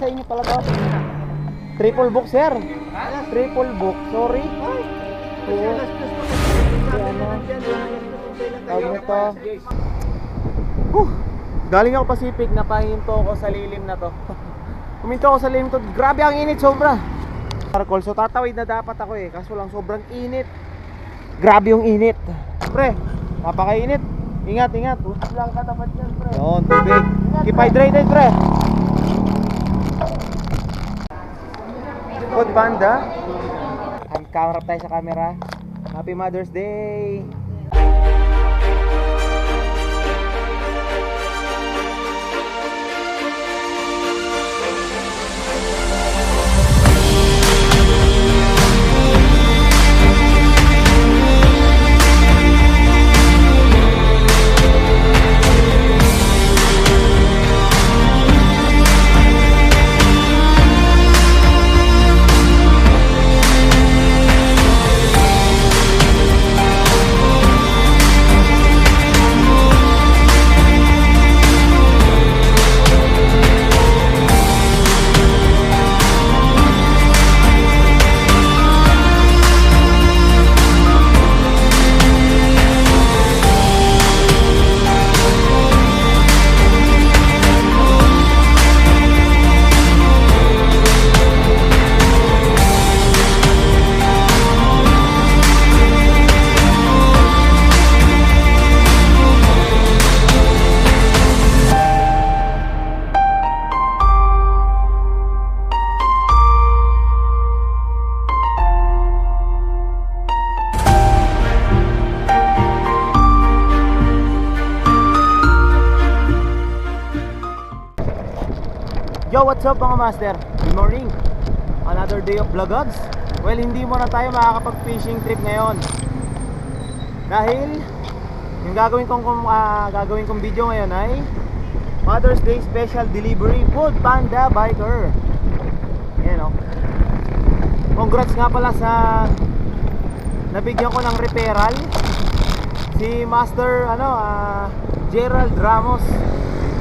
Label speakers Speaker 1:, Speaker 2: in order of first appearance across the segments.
Speaker 1: sa inyo pala to. Triple book, sir. Triple book. Sorry. Oo. ano? Tawag nito. Huh. Galing ako Pacific, napahinto ako sa lilim na to. Huminto ako sa lilim to. Grabe ang init, sobra. Carcol, so tatawid na dapat ako eh. Kaso lang sobrang init. Grabe yung init. Pre, napakainit. Ingat, ingat.
Speaker 2: Tubig lang katapat yan, pre.
Speaker 1: Yun, tubig. Keep hydrated, pre. Good panda. Ang kaharap tayo sa camera. Happy Mother's Day! What's up mga master? Good morning. Another day of vlogogs. Well, hindi muna tayo makakapag-fishing trip ngayon. Dahil yung gagawin kong ah, gagawin kong video ngayon ay Mother's Day Special Delivery Food Panda Biker. Yan oh. Congrats nga pala sa nabigyan ko ng referral si Master ano ah, Gerald Ramos.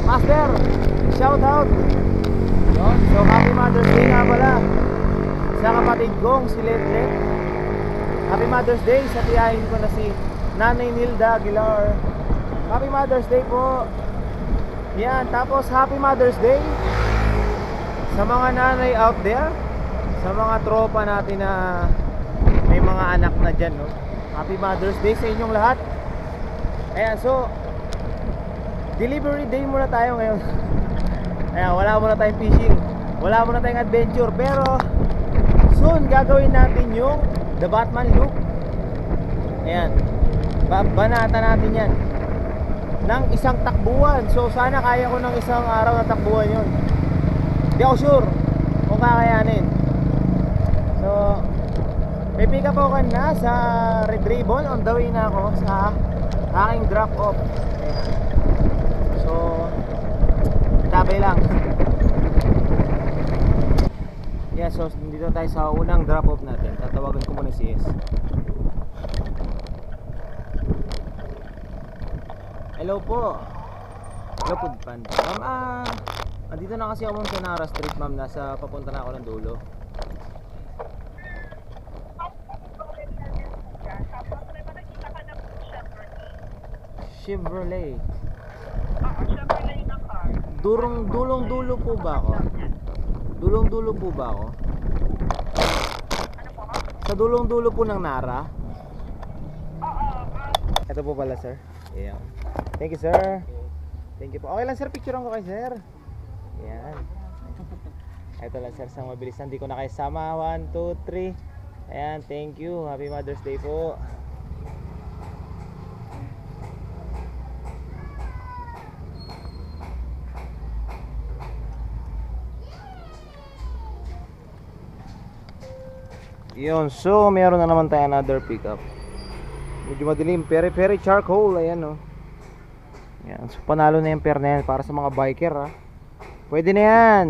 Speaker 1: Master, shout out. Yun. So happy Mother's Day nga pala sa kapatid kong si Letlet. Happy Mother's Day sa tiyahin ko na si Nanay Nilda Aguilar. Happy Mother's Day po. Yan, tapos Happy Mother's Day sa mga nanay out there, sa mga tropa natin na may mga anak na dyan, no? Happy Mother's Day sa inyong lahat. Ayan, so delivery day muna tayo ngayon. Ayan, wala muna tayong fishing. Wala muna tayong adventure. Pero, soon gagawin natin yung The Batman Loop. Ayan. Babanata natin yan. Ng isang takbuhan. So, sana kaya ko ng isang araw na takbuhan yun. Hindi ako sure kung kakayanin. So, may pick up ako na sa Red Ribbon. On the way na ako sa aking drop off. Ayan. So, tabay lang. yeah, so dito tayo sa unang drop off natin. Tatawagan ko muna si S. Hello po. Hello po, pan. Ma'am, ah, andito na kasi ako sa Nara Street, ma'am. Nasa papunta na ako ng dulo. Chevrolet. Durong dulong dulo po ba ako? Dulong dulo po ba ako? Sa dulong dulo po ng Nara? Ito po pala sir. Yeah. Thank you sir. Thank you po. Okay lang sir, picturean ko kay sir. Yan. Ito lang sir, sa mabilis Hindi ko na kayo sama. 1, 2, 3. Ayan, thank you. Happy Mother's Day po. Yun, so meron na naman tayo another pickup. Medyo madilim, peri peri charcoal, ayan oh. Yan, so panalo na yung pair na yan para sa mga biker ha. Pwede na yan.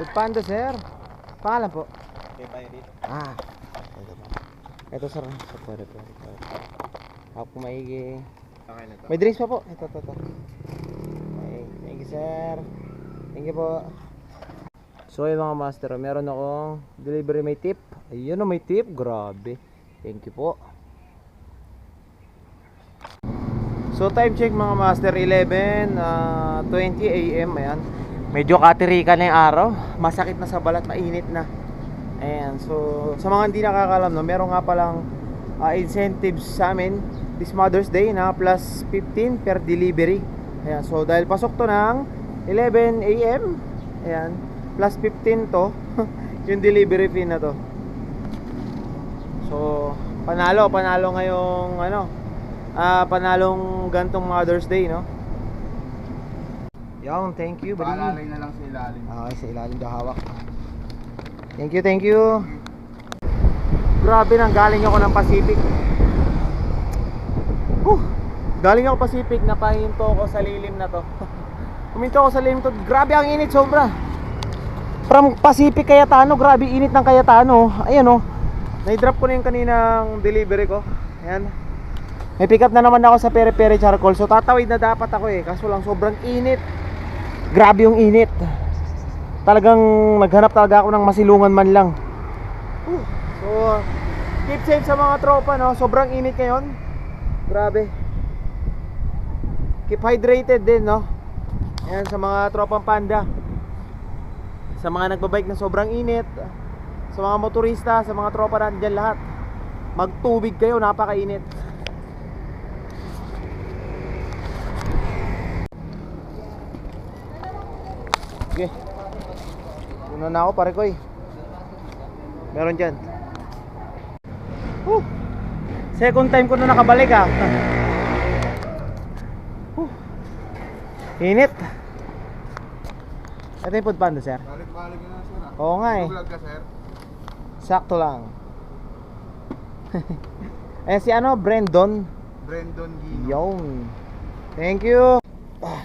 Speaker 1: Food Panda, sir. Pangalan po?
Speaker 2: Okay, tayo dito.
Speaker 1: Ah. Ito ba? Ito, sir. Ito, pwede, pwede. Ako maigi.
Speaker 2: Okay na to.
Speaker 1: May drinks pa po. Ito, ito, ito. Okay. Thank you, sir. Thank you po. So, yung mga master, meron akong delivery may tip. Ayun, oh, may tip. Grabe. Thank you po. So, time check mga master, 11, ah, 20 a.m. Ayan. Medyo katirika na yung araw. Masakit na sa balat, mainit na. Ayan, so sa mga hindi nakakalam, no, meron nga palang ah, incentives sa amin this Mother's Day na plus 15 per delivery. Ayan, so dahil pasok to ng 11 a.m. Ayan, plus 15 to yung delivery fee na to. So, panalo, panalo ngayong ano, ah panalong gantong Mother's Day, no? Yung, thank you, buddy.
Speaker 2: Paalalay na lang sa ilalim.
Speaker 1: Okay, sa ilalim daw hawak. Thank you, thank you. Grabe nang galing ako ng Pacific. Huh, galing ako Pacific, napahinto ako sa lilim na to. Huminto ako sa lilim to. Grabe ang init, sobra. From Pacific Cayetano, grabe init ng Cayetano. Ayan oh. Na-drop ko na yung kaninang delivery ko. Ayan. May pick up na naman ako sa Pere Pere Charcoal. So tatawid na dapat ako eh. Kaso lang sobrang init. Grabe yung init. Talagang naghanap talaga ako ng masilungan man lang. So, keep safe sa mga tropa, no? Sobrang init ngayon. Grabe. Keep hydrated din, no? Ayan, sa mga tropang panda. Sa mga nagbabike na sobrang init. Sa mga motorista, sa mga tropa natin dyan lahat. Magtubig kayo, napakainit. Sige. Una na ako pare ko eh. Meron dyan. Whew. Second time ko na nakabalik ah. Whew. Init. Ito yung food panda sir.
Speaker 2: Balik-balik na sir. ah.
Speaker 1: Oo nga eh.
Speaker 2: Vlog ka, sir.
Speaker 1: Sakto lang. eh si ano, Brandon.
Speaker 2: Brandon Gino.
Speaker 1: Yon. Thank you. Ah.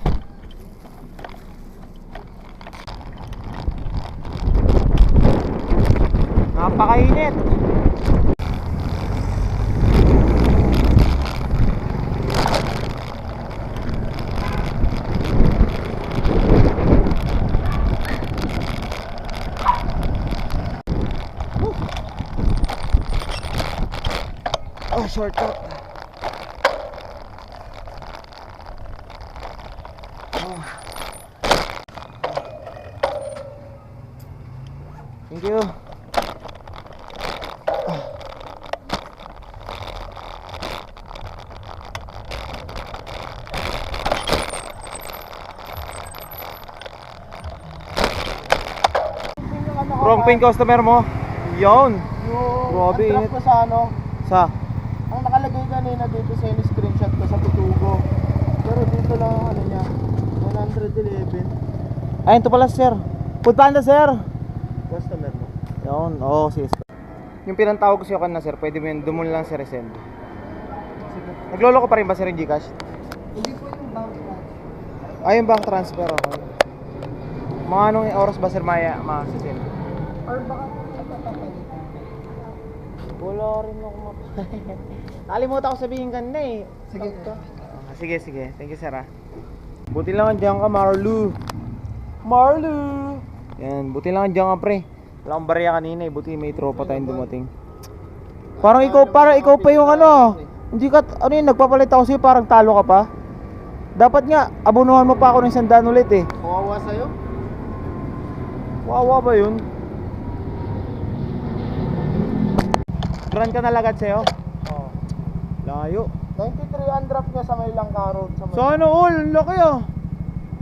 Speaker 1: Napakainit. Oh, shortcut. Oh. Thank you. Wrong pin customer mo. Yon. Grabe, init.
Speaker 2: sa ano,
Speaker 1: Sa
Speaker 2: ang nakalagay kanina dito sa yung screenshot ko sa Pitugo. Pero dito lang ang ano niya, 111.
Speaker 1: Ayun to pala sir. Food panda sir.
Speaker 2: Customer mo.
Speaker 1: Yun, oo, oh, sis. Yung pinantawag ko sa'yo kanina sir, pwede mo yun, dumul lang sa resend. Naglolo ko pa rin ba sir yung Gcash?
Speaker 2: Hindi ko yung bank na.
Speaker 1: Ayun bank transfer ako. Mga anong oras ba sir maya, ma-send?
Speaker 2: Or baka.
Speaker 1: Wala rin ako map. Nakalimutan ko sabihin kanina eh.
Speaker 2: Sige.
Speaker 1: Ah, sige, sige. Thank you sir ah. Buti lang andyan ka, Marlu. Marlu! Yan, buti lang andyan ka pre. Wala akong barya kanina eh. Buti may tropa tayong dumating. Parang ikaw, parang ikaw pa yung ano. Hindi ka, ano yun, nagpapalit ako sa'yo, parang talo ka pa. Dapat nga, abunuhan mo pa ako ng isang daan ulit eh.
Speaker 2: Kawawa sa'yo?
Speaker 1: Wawa ba yun? Brand ka nalagad sa'yo?
Speaker 2: Oo.
Speaker 1: Layo.
Speaker 2: 93 ang drop niya sa may Langka Road. Sa may...
Speaker 1: So ano all? Ang laki ah.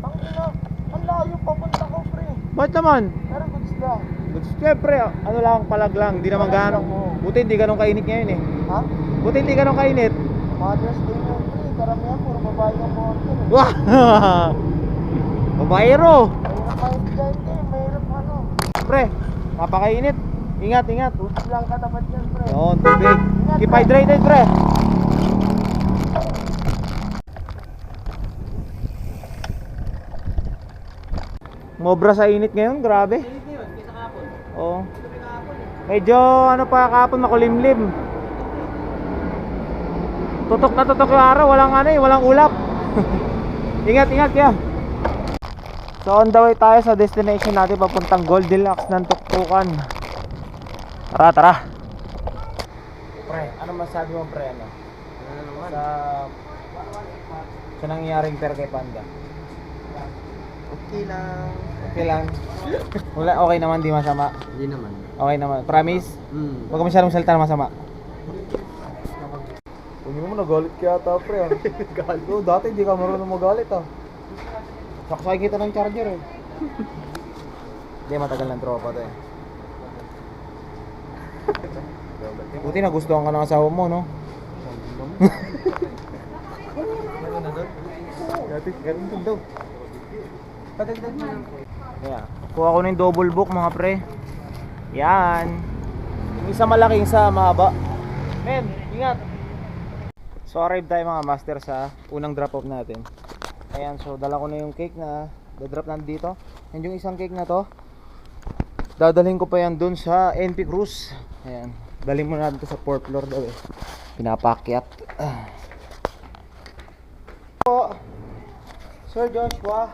Speaker 2: Ang ina, ang layo papunta ko, pre.
Speaker 1: Ba't naman?
Speaker 2: Pero goods lang.
Speaker 1: Siyempre, ano lang, palag lang. Di naman gaano. Buti hindi ganun kainit ngayon eh.
Speaker 2: Ha?
Speaker 1: Buti hindi ganun kainit.
Speaker 2: Mother's Day yun, pre. Karamihan, puro babae ang order. eh.
Speaker 1: Wah! Babayero!
Speaker 2: Mahirap kahit dyan, eh. Mahirap ano.
Speaker 1: Pre, napakainit. Ingat, ingat.
Speaker 2: Goods lang katapat yan, pre.
Speaker 1: Yun, tubig. Keep hydrated, pre. Mobra sa init ngayon, grabe. Oo. Medyo ano pa kapon makulimlim. Tutok na tutok yung araw, walang ano eh, walang ulap. ingat, ingat kaya. So on the way tayo sa destination natin papuntang Goldilocks ng Tuktukan. Tara, tara. Pre, ano masabi mo pre ano? Sa sa nangyaring per kay Panda.
Speaker 2: Okay lang.
Speaker 1: Okay lang. Wala, okay naman, di masama.
Speaker 2: Hindi naman.
Speaker 1: Okay naman. Promise?
Speaker 2: Hmm.
Speaker 1: Huwag ka masyadong salita na masama.
Speaker 2: Hindi mo nagalit kaya ata pre ah.
Speaker 1: Galit. Oo, dati hindi ka marunong magalit ah. Saksay kita ng charger eh. Hindi, matagal ng tropa to eh. Buti na gustuhan ka ng asawa mo, no?
Speaker 2: Din daw.
Speaker 1: Yeah. Kuha ko ng double book mga pre. Yan. Yung isa malaki, yung isa mahaba. Men, ingat. So arrive tayo mga master sa unang drop off natin. Ayan, so dala ko na yung cake na da-drop na dito. And yung isang cake na to, dadalhin ko pa yan dun sa NP Cruise. Ayan. Dalhin mo natin to sa fourth floor daw eh. Pinapakyat. Ah. Po, Sir Joshua.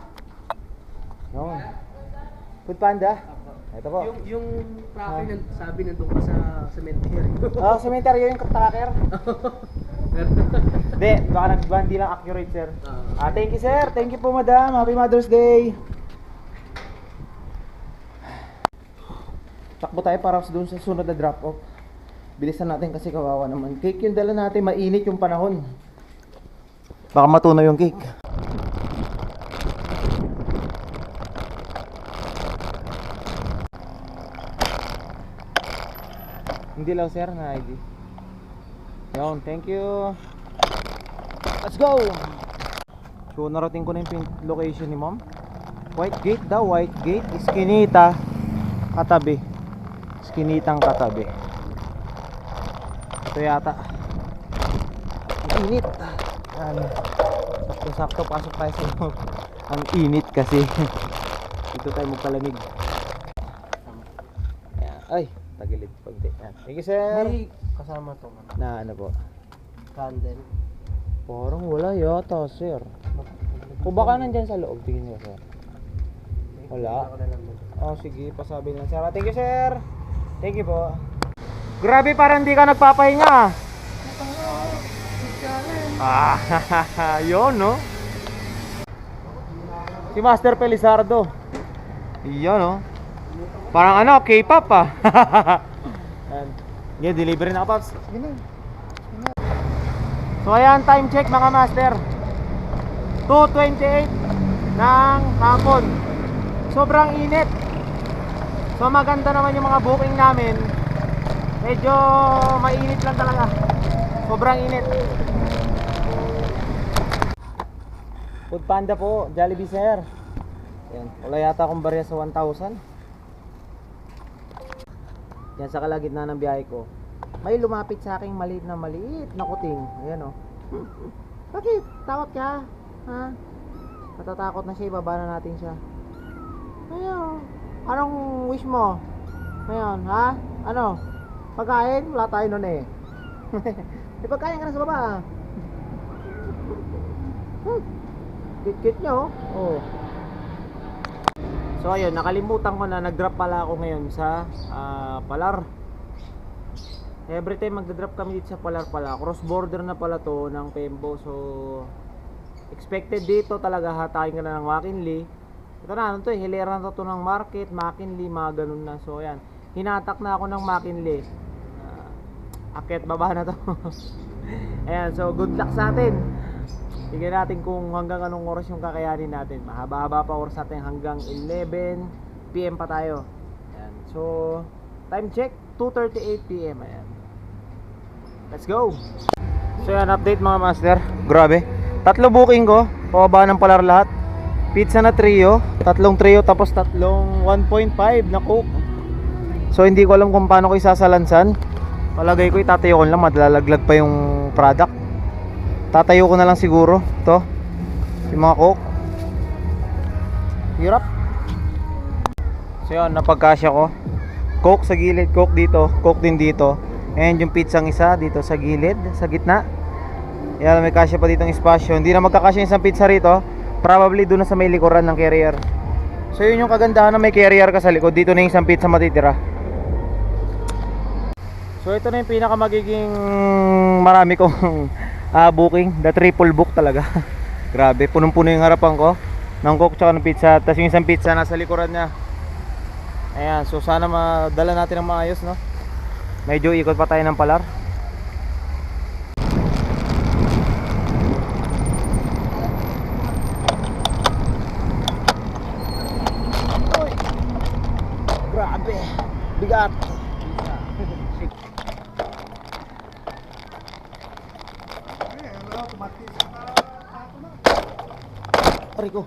Speaker 1: Yun. Food Panda. Ito po.
Speaker 3: Yung, yung tracking ng sabi nandun ka sa cemetery.
Speaker 1: Ah, cemetery yung tracker. Hindi, baka nagbandi lang accurate, sir. Ah, thank you, sir. Thank you po, madam. Happy Mother's Day. Takbo tayo para sa doon sa sunod na drop off. Bilisan natin kasi kawawa naman. Cake yung dala natin, mainit yung panahon. Baka matunaw yung cake. Hindi lang sir na ID. Yun, thank you. Let's go! So narating ko na yung location ni ma'am. White gate daw, white gate. Iskinita. Katabi. Iskinitang katabi. Ito yata. Init. Yan. Sakto-sakto pasok tayo sa loob. Ang init kasi. Dito tayo magpalamig. Ay, tagilid pagdi. Thank you sir.
Speaker 2: May kasama to man.
Speaker 1: Na ano po?
Speaker 2: Candle.
Speaker 1: Parang wala yata, sir. Kung baka nandyan sa loob, tingin niyo, sir. Wala.
Speaker 2: Lang.
Speaker 1: Oh, sige, pasabi na, sir. Thank you, sir. Thank you po. Grabe, parang hindi ka nagpapahinga. Ah, yun, no? Si Master Pelizardo. Yun, no? Parang ano, K-pop, ah. Yan. Yeah, delivery na, na. So ayan, time check mga master 2.28 ng hapon Sobrang init So maganda naman yung mga booking namin Medyo mainit lang talaga Sobrang init Food Panda po, Jollibee sir Ayan, wala yata akong barya sa 1,000 Yan sa kalagitna ng biyahe ko may lumapit sa akin maliit na maliit na kuting. Ayan oh. Bakit? Takot ka? Ha? Natatakot na siya, ibaba na natin siya. Ayan. Anong wish mo? Ngayon, ha? Ano? Pagkain? Wala tayo nun eh. May pagkain ka na sa baba. ah. Hmm. Kit-kit nyo. Oh. So ayun, nakalimutan ko na nag-drop pala ako ngayon sa ah, Palar. Every time magda-drop kami dito sa Palar pala, cross border na pala to ng Pembo. So expected dito talaga hatayin ka na ng McKinley. Ito na, ano to eh, hilera na to ng market, McKinley, mga ganun na. So ayan, hinatak na ako ng McKinley. Ah, akit baba na to. ayan, so good luck sa atin. Tignan natin kung hanggang anong oras yung kakayanin natin. Mahaba-haba pa oras natin hanggang 11 PM pa tayo. Ayan. So, time check 2:38 PM. Ayan. Let's go. So, yan update mga master. Grabe. Tatlo booking ko. Pababa ng palar lahat. Pizza na trio, tatlong trio tapos tatlong 1.5 na coke. So hindi ko alam kung paano ko isasalansan. Palagay ko itatayo ko lang, madlalaglag pa yung product. Tatayo ko na lang siguro to. Yung mga coke. Hirap. So yun, napagkasya ko. Coke sa gilid, Coke dito, Coke din dito. And yung pizzang isa dito sa gilid, sa gitna. Yan, may kasya pa dito ng espasyo. Hindi na magkakasya yung isang pizza rito. Probably doon na sa may likuran ng carrier. So yun yung kagandahan na may carrier ka sa likod. Dito na yung isang pizza matitira. So ito na yung pinaka magiging marami kong ah, booking. The triple book talaga. Grabe, punong-puno yung harapan ko. Ng coke tsaka ng pizza. Tapos yung isang pizza nasa likuran niya. Ayan, so sana madala natin ng maayos, no? Medyo ikot pa tayo ng palar. Uy! Grabe! Bigat! Ko!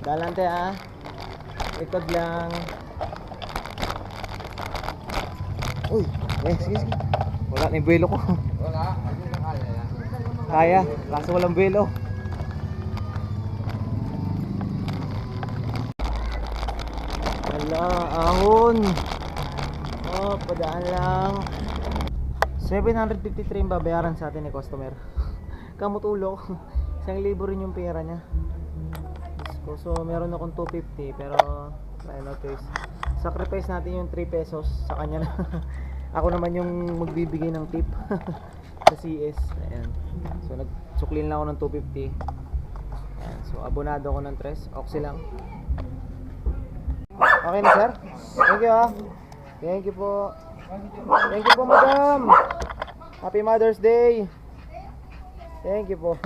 Speaker 1: Galante ah. Ikot lang. Uy, eh, sige, sige. Wala na yung buwelo ko.
Speaker 2: Wala.
Speaker 1: Kaya, kaso walang buwelo. Wala, ahon. Oh, padaan lang. 753 yung babayaran sa atin ni customer. Kamutulo. Isang libo rin yung pera niya. Ko. So, meron akong 250 pero wala no choice. Sacrifice natin yung 3 pesos sa kanya na. Ako naman yung magbibigay ng tip sa CS. Ayan. So, nagsuklin lang ako ng 250. Ayan. So, abonado ako ng 3. Oxy lang. Okay na, sir? Thank you, ah. Thank you po. Thank you po, madam. Happy Mother's Day. Thank you po.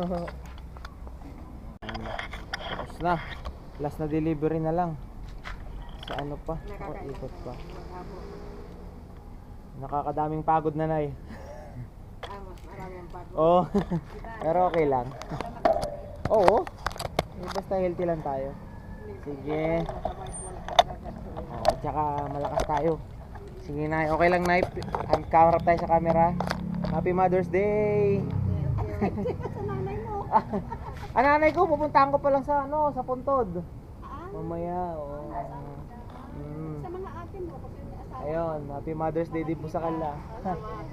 Speaker 1: Tapos na. Last na delivery na lang. Sa ano pa? Ako, ikot pa. Nakakadaming pagod na nay. Oo. Pero okay lang. Oo. Basta healthy lang tayo. Sige. Tsaka malakas tayo. Sige na, okay lang na. Kamarap tayo sa camera. Happy Mother's Day! ah, nanay ko, pupuntahan ko pa lang sa ano, sa Puntod. Mamaya, oo. Mm.
Speaker 4: Sa mga atin mo.
Speaker 1: Ayun, Happy Mother's Day din po sa kanila.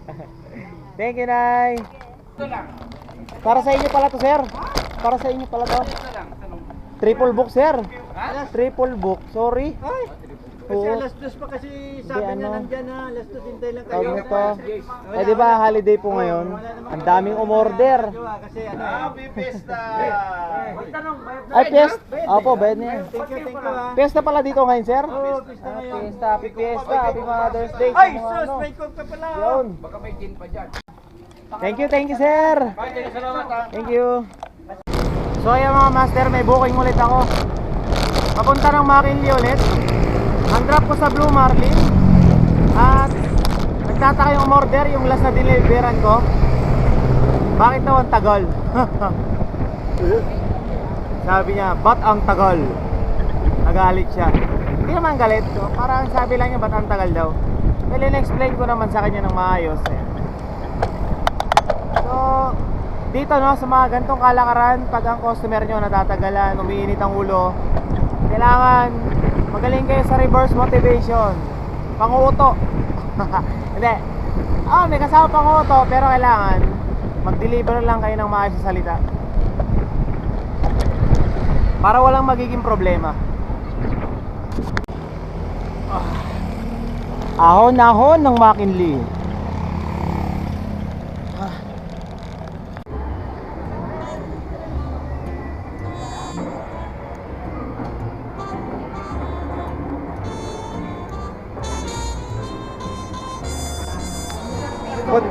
Speaker 1: Thank you, Nay. Para sa inyo pala to, sir. Para sa inyo pala to. Triple book, sir. Triple book. Sorry.
Speaker 2: Kasi
Speaker 1: Oo.
Speaker 2: alas dos pa kasi
Speaker 1: Hindi,
Speaker 2: sabi niya
Speaker 1: ano.
Speaker 2: nandyan ha. Alas dos hintay lang
Speaker 1: Tawag
Speaker 2: kayo.
Speaker 1: nito. Eh, di ba, holiday po ngayon. Ang daming umorder.
Speaker 2: Kasi ano. Happy Fiesta!
Speaker 1: Ay, piyesta. Opo, bayad na yan.
Speaker 2: Thank you, thank you ha.
Speaker 1: Piyesta pala dito ngayon, sir?
Speaker 2: Oo, pista
Speaker 1: Ah,
Speaker 2: ngayon.
Speaker 1: Piyesta, happy piyesta, happy Mother's Day.
Speaker 2: Ay, sus,
Speaker 1: ano.
Speaker 2: may coke ka pala.
Speaker 1: Yun.
Speaker 3: Baka may gin pa dyan.
Speaker 1: Thank you, thank you, sir.
Speaker 2: Salamat ha.
Speaker 1: Thank you. So ayan mga master, may booking ulit ako. Papunta ng Makinli ulit. Ang drop ko sa Blue Marlin. At nagtataka yung order, yung last na deliveran ko. Bakit daw ang tagal? sabi niya, ba't ang tagal? Nagalit siya. Hindi naman galit. So, parang sabi lang niya, ba't ang tagal daw? Well, in-explain ko naman sa kanya ng maayos. Eh. So, dito no, sa mga gantong kalakaran, pag ang customer nyo natatagalan, umiinit ang ulo, kailangan magaling kayo sa reverse motivation. Panguto. Hindi. Oh, may kasama panguto, pero kailangan mag-deliver lang kayo ng maayos sa salita. Para walang magiging problema. Ah. Ahon-ahon ng McKinley.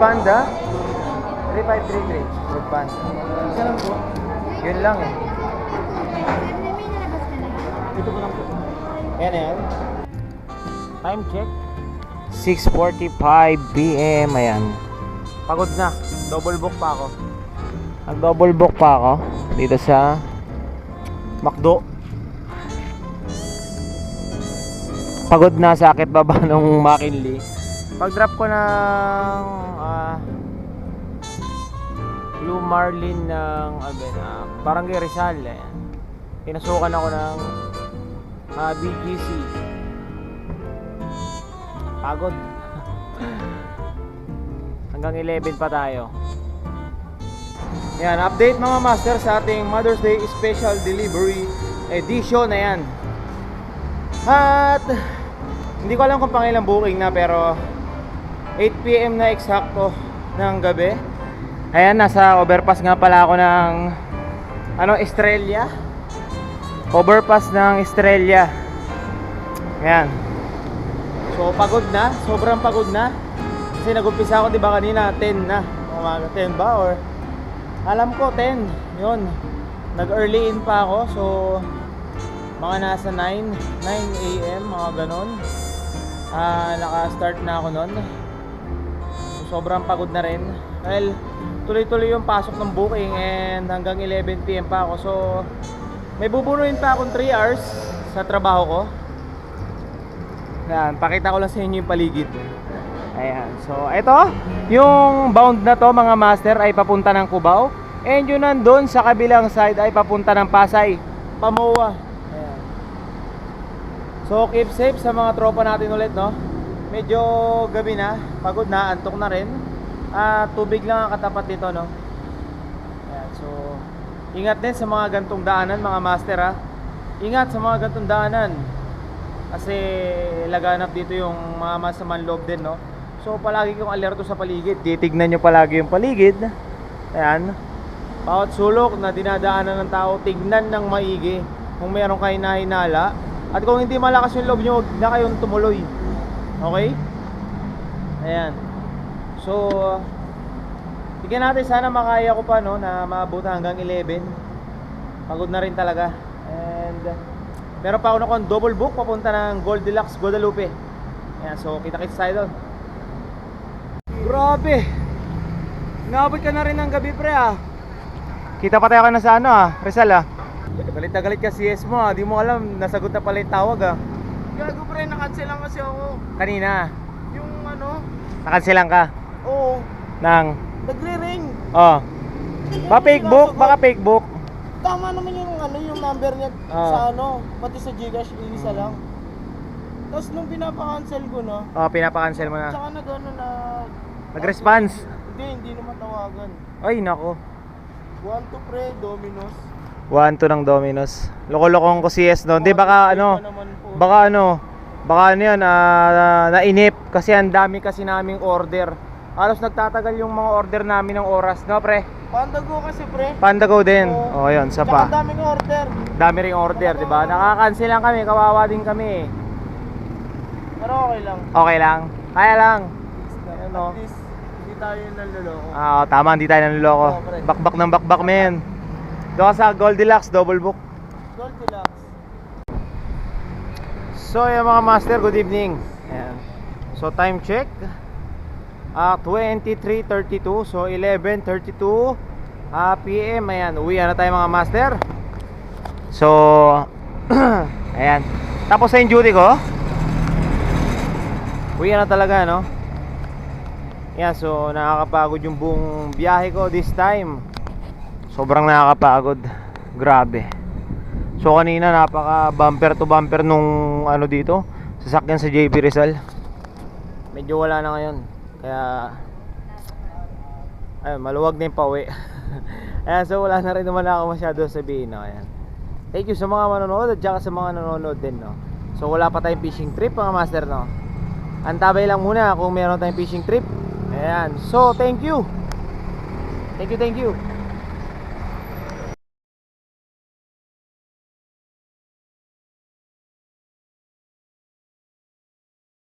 Speaker 1: Panda? 3533 Food Panda. Lang po. Yun lang eh. Ito po lang po. Yan yan Time check. 6.45pm Ayan. Pagod na. Double book pa ako. Nag double book pa ako Dito sa McDo. Pagod na sa akit baba ng McKinley pag drop ko ng ah, Blue Marlin ng yun, ah, Barangay Rizal ayan. pinasukan ako ng ah, BGC. Pagod. Hanggang 11 pa tayo. Yan, update mga master sa ating Mother's Day Special Delivery Edition na yan. At hindi ko alam kung pangilang booking na pero 8pm na eksakto ng gabi. Ayan, nasa overpass nga pala ako ng ano, Estrella. Overpass ng Estrella. Ayan. So pagod na, sobrang pagod na. Kasi nag-umpisa ako 'di ba kanina 10 na. Umaga 10 ba or alam ko 10. 'Yun. Nag-early in pa ako. So mga nasa 9, 9 AM, mga ganon. Ah, naka-start na ako noon. So, sobrang pagod na rin. Dahil tuloy-tuloy yung pasok ng booking and hanggang 11 PM pa ako. So, may bubunuin pa akong 3 hours sa trabaho ko. Ayan, pakita ko lang sa inyo yung paligid. Ayan, so ito, yung bound na to mga master ay papunta ng Cubao. And yun nandun sa kabilang side ay papunta ng Pasay, Pamoa. Ayan. So keep safe sa mga tropa natin ulit no. Medyo gabi na, pagod na, antok na rin. Ah, tubig lang ang katapat nito no. Ayan, so ingat din sa mga gantong daanan mga master ha. Ingat sa mga gantong daanan. Kasi laganap dito yung mga masamang loob din no. So palagi kong alerto sa paligid. Titignan nyo palagi yung paligid. Ayan. Bawat sulok na dinadaanan ng tao, tignan ng maigi kung meron kayo nahinala. At kung hindi malakas yung loob nyo, huwag na kayong tumuloy. Okay? Ayan. So, tignan natin sana makaya ko pa no, na maabot hanggang 11. Pagod na rin talaga. And, meron pa ako na double book papunta ng Goldilocks Guadalupe. Ayan, so kita-kits tayo doon. Grabe! Naabot ka na rin ng gabi pre ah. Kita pa tayo ka na sa ano ah, Rizal ah. Galit na galit ka CS mo ah, di mo alam, nasagot na pala yung tawag ah.
Speaker 2: Gago pre, nakancel lang kasi ako.
Speaker 1: Kanina,
Speaker 2: Yung ano,
Speaker 1: nakansilang ka
Speaker 2: oo,
Speaker 1: ng,
Speaker 2: nagre-ring.
Speaker 1: oh, baka fake book, baka fake book.
Speaker 2: Tama naman yung ano, yung number niya
Speaker 1: Oo.
Speaker 2: sa ano, pati sa Gcash, isa lang. Tapos nung pinapa-cancel ko na,
Speaker 1: Oh, pinapa-cancel mo na.
Speaker 2: tsaka nag ano na...
Speaker 1: Nag-response.
Speaker 2: Hindi, hindi naman tawagan.
Speaker 1: Ay, nako.
Speaker 2: One to pre, Domino's.
Speaker 1: 1 to ng Domino's. Loko-lokong ko CS doon. Di baka ano. Baka ano, baka ano yun, ah, nainip kasi ang dami kasi naming order. Halos nagtatagal yung mga order namin ng oras, no pre?
Speaker 2: Pandago kasi pre.
Speaker 1: Pandago din.
Speaker 2: Oo.
Speaker 1: Oh, yun, sa pa.
Speaker 2: daming order.
Speaker 1: Dami ring order, di ba? Nakaka-cancel lang kami, kawawa din kami.
Speaker 2: Pero okay lang.
Speaker 1: Okay lang. Kaya lang. Ano?
Speaker 2: At least, hindi tayo naloloko.
Speaker 1: Ah, tama, hindi tayo nanloloko.
Speaker 2: Oo, pre.
Speaker 1: Bakbak ng bakbak, men. Doon sa Goldilocks, double book.
Speaker 2: Goldilocks.
Speaker 1: So, yung mga master, good evening. Ayan. So, time check. Ah, 23.32. So, 11.32 ah, PM. Ayan, uwi na tayo mga master. So, ayan. Tapos sa yung duty ko. Uwi na talaga, no? Ayan, so, nakakapagod yung buong biyahe ko this time. Sobrang nakakapagod. Grabe. So kanina napaka bumper to bumper nung ano dito, sasakyan sa JP Rizal. Medyo wala na ngayon. Kaya ayun, maluwag na yung pauwi. Ayan, so wala na rin naman ako masyado sabihin, no? Ayan. Thank you sa mga manonood at saka sa mga nanonood din, no? So wala pa tayong fishing trip, mga master, no? Antabay lang muna kung meron tayong fishing trip. Ayan. So, thank you. Thank you, thank you.